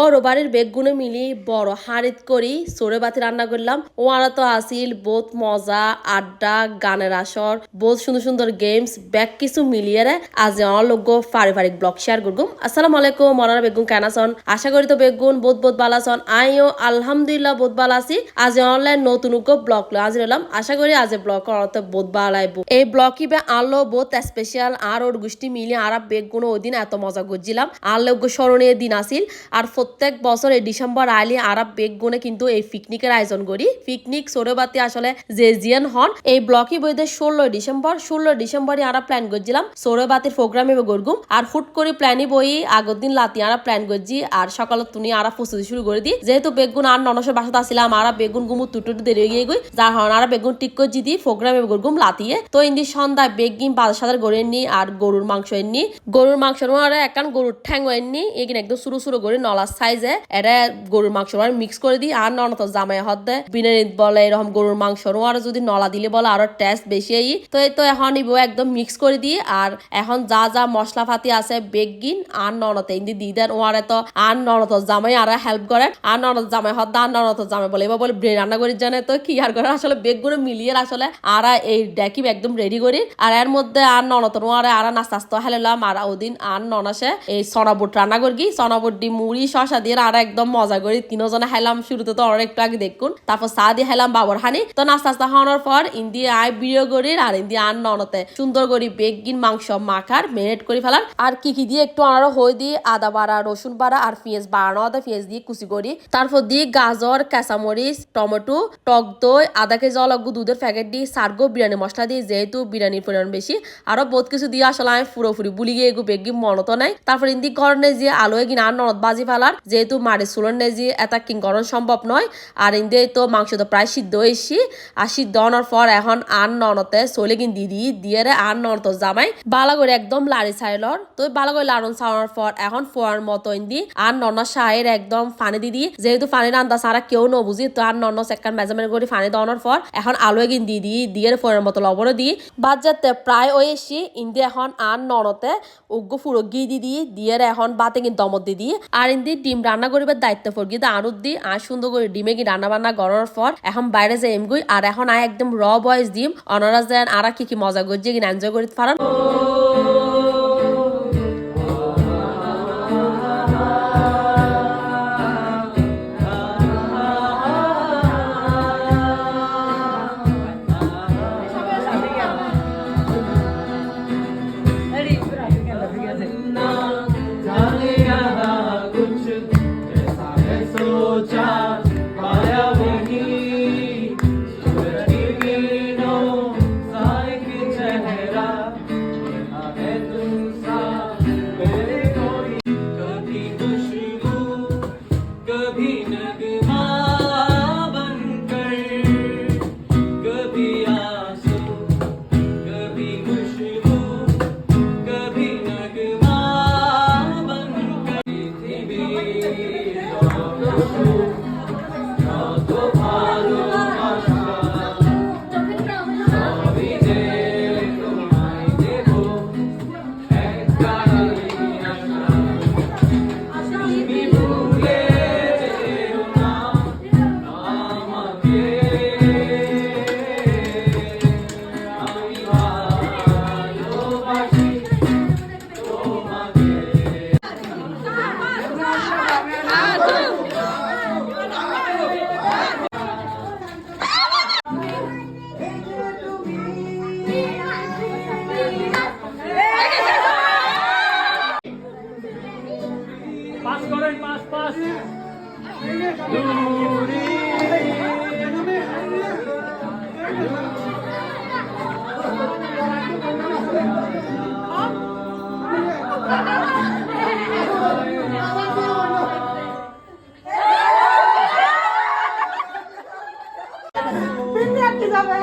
ও রোবারের বেগগুলো মিলি বড় হারিত করি, সরে বাতি রান্না করলাম। ও আরা তো আসিল বহুত মজা, আড্ডা, গানের আসর বহুত সুন্দর সুন্দর গেমস ব্যাগ কিছু মিলিয়ে আজ আমার লোক পারিবারিক ব্লগ শেয়ার করগুম। আসসালামু আলাইকুম মরানা বেগুন কেন আছেন আশা করি তো বেগুন বহুত বহুত ভালো আইও, আলহামদুলিল্লাহ বহুত ভালো আছি। আজ অনলাইন নতুন ব্লগ লো আজ রলাম আশা করি আজ ব্লগ করতে বহুত ভালো লাগবো এই ব্লগ কিবে আনলো বহুত স্পেশাল আর ওর গোষ্ঠী মিলে আর বেগুন ওই দিন এত মজা করছিলাম। আর স্মরণীয় দিন আসিল। আর প্রত্যেক বছর এই ডিসেম্বর, আইলে বেগ বেগুনে কিন্তু এই পিকনিকের আয়োজন করি। পিকনিক সৌরবাতি আসলে যে জিয়ান হন। এই ব্লকই বইতে ষোলো ডিসেম্বর, ষোলো ডিসেম্বরে আর প্ল্যান করছিলাম। সৌরবাতির প্রোগ্রামে গড়গুম আর হুট করে প্ল্যানই বই, আগের দিন লাতি আর প্ল্যান করছি। আর সকালে তুমি আর প্রস্তুতি শুরু করে দি যেহেতু বেগুন আর ননসের বাসাতে আসছিলাম আর বেগুন গুমু টুটু দেরি হয়ে গিয়ে যার হন আর বেগুন টিক করছি দি প্রোগ্রামে গড়গুম লাতিয়ে। তো ইন্দি সন্ধ্যায় বেগিম বাজার সাদার গড়ে এননি আর গরুর মাংস এননি গরুর মাংস একান গরুর ঠ্যাং এননি এখানে একদম শুরু শুরু করে নলার সাইজে এটা গরুর মাংস মিক্স করে দিই আর ননত জামাই হদ দেয় বিনানি বলে এরকম গরুর মাংস আর যদি নলা দিলে বলে আরও টেস্ট বেশি এই তো এই তো এখন ইবো একদম মিক্স করে দিই আর এখন যা যা মশলা পাতি আছে বেগিন আর ননতে ইন্দি দি দেন ওয়ারে তো আর ননত জামাই আর হেল্প করে আর ননত জামাই হদ আর ননত জামাই বলে এবার বলে ব্রেন রান্না করি জানে। তো কি আর করে আসলে বেগগুলো মিলিয়ে আসলে আর এই ডেকি একদম রেডি করি আর এর মধ্যে আর ননত নোয়ারে আর নাস্তা আস্তা হেলাম আর ওদিন আর ননাসে এই সনাবুট রান্না করি সনাবুট দি মুড়ি শশা দিয়ে আর একদম মজা করি। তিনজনে হেলাম শুরুতে তো অনেক একটু আগে দেখুন। তারপর চা দিয়ে হেলাম বাবর হানি। তো নাস্তা আস্তা খাওয়ানোর পর ইন্দি আয় বিড়িও করি আর ইন্দি আর ননতে সুন্দর করি বেগিন, মাংস, মাখার, মেরিনেট করে ফেলার। আর কি কি দিয়ে একটু আনারও হয়ে দিয়ে আদা বাড়া, রসুন বাড়া আর পেঁয়াজ বাড়ানো আদা, পেঁয়াজ দিয়ে কুচি করি। তারপর দিয়ে গাজর, কাঁচামরিচ, টমেটো, টক দই আধা কেজি অলগ্য দুধের প্যাকেট দিয়ে সার্গো, বিরিয়ানি মশলা দিয়ে যেহেতু বিরিয়ানির পরিমাণ বেশি। আরও বহুত কিছু দিয়ে আসলে আমি পুরোপুরি বুলি গিয়ে এগু বেগি মনত নাই। তারপর ইন্দি নেই যে আলো, এগিন আর ননদ বাজি ফেলার। যেহেতু মারি সুলন নেই যে এটা কিং করণ সম্ভব নয়, আর ইন্দি তো মাংস তো প্রায় সিদ্ধ হয়েছি। আর সিদ্ধ হওয়ার পর এখন আর ননতে চলে কিন দিদি দিয়ে রে আর ননত জামাই বালা করে একদম লাড়ি ছাইলর। তো বালা করে লাড়ন ছাড়ানোর পর এখন ফোয়ার মতো ইন্দি আর ননা শাহের একদম ফানি দিদি যেহেতু ফানি রান্দা সারা কেউ ন বুঝি, তো আর নন্ন সেকান মেজারমেন্ট করে ফানি দেওয়ানোর পর এখন আলু এগিন দিয়ে দিই দিয়ে ফোয়ার মতো লবণও দিই বাদ যাতে প্রায় ওই এসি ইন্দি এখন আর ননতে উগ্গ ফুরো গিয়ে দি, দিয়ে এখন বাতে কিন্তু দমত দি দিয়ে আর ইন্দি ডিম রান্না করিবার দায়িত্ব পর কিন্তু আনুর দি আর সুন্দর করে ডিমে কি রান্না বান্না করার পর এখন বাইরে যাই এমগুই, আর এখন আয় একদম র বয়স ডিম অনারা যেন আর কি কি মজা করছে কিনা এনজয় করিতে পারেন।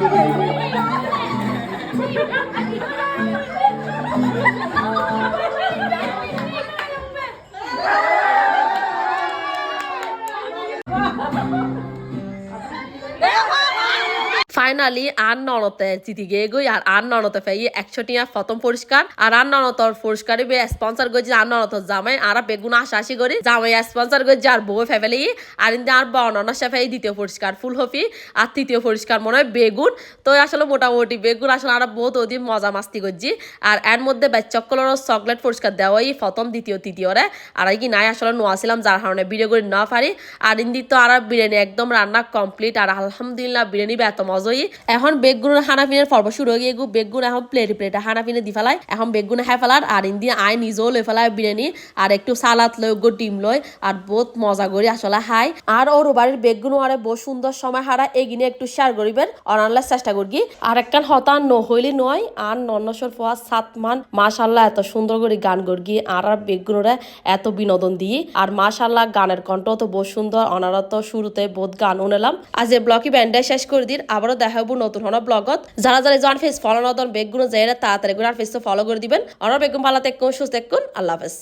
Thank you. ফাইনালি আর ননতে জিতি গিয়ে গই আর আর ননতে ফেই একশো টিয়া প্রথম পুরস্কার আর আর ননতর পুরস্কারে বে স্পন্সর করছি আর ননতর জামাই আর বেগুন আশাশি করি জামাই স্পন্সর করছি আর বউ ফেফেলি আর ইন্দি আর বর্ণনা শেফাই দ্বিতীয় পুরস্কার ফুল হফি আর তৃতীয় পুরস্কার মনে হয় বেগুন। তো আসলে মোটামুটি বেগুন আসলে আমরা বহুত অধিক মজা মাস্তি করছি। আর এর মধ্যে বাচ্চকলের চকলেট পুরস্কার দেওয়াই প্রথম, দ্বিতীয়, তৃতীয়রে। আর কি নাই, আসলে নোয়াছিলাম যার কারণে করে না পারি। আর ইন্দি তো আর বিরিয়ানি একদম রান্না কমপ্লিট আর আলহামদুলিল্লাহ বিরিয়ানি এত মজাই এখন বেগুনের হানাফিনের পর্ব শুরু হয়ে গিয়ে বেগুন এখন প্লেটে প্লেটে হানাফিনে দি ফেলায়, এখন বেগুন খাই ফেলার, আর ইন্দি আই নিজেও লই ফেলায় বিরিয়ানি, আর একটু সালাদ লই গো, ডিম লই আর বহুত মজা করি আসলে হাই আর ওর বাড়ির বেগুন আরে বহু সুন্দর সময় হারা এগিনে একটু শেয়ার করিবেন অনানলে চেষ্টা করি আর একখান হতান নহইলি নয়, আর নন্নসর ফোয়া সাত মান, মাশাল্লাহ এত সুন্দর করে গান গড়গি আর আর বেগুনরে এত বিনোদন দিই। আর মাশাল্লাহ গানের কণ্ঠ তো বহু সুন্দর, অনারত শুরুতে বহুত গান উনেলাম আজ এই ব্লগই ব্যান্ডে শেষ করে দিন আবারও দেখা হব নতুন হন ব্লগত। যারা যারা জন ফেস ফলো নতুন বেগুন যাই তাড়াতাড়ি ফলো করে দিবেন। অনার বেগুন ভালো থাকুন, সুস্থ থাকুন, আল্লাহ হাফেজ।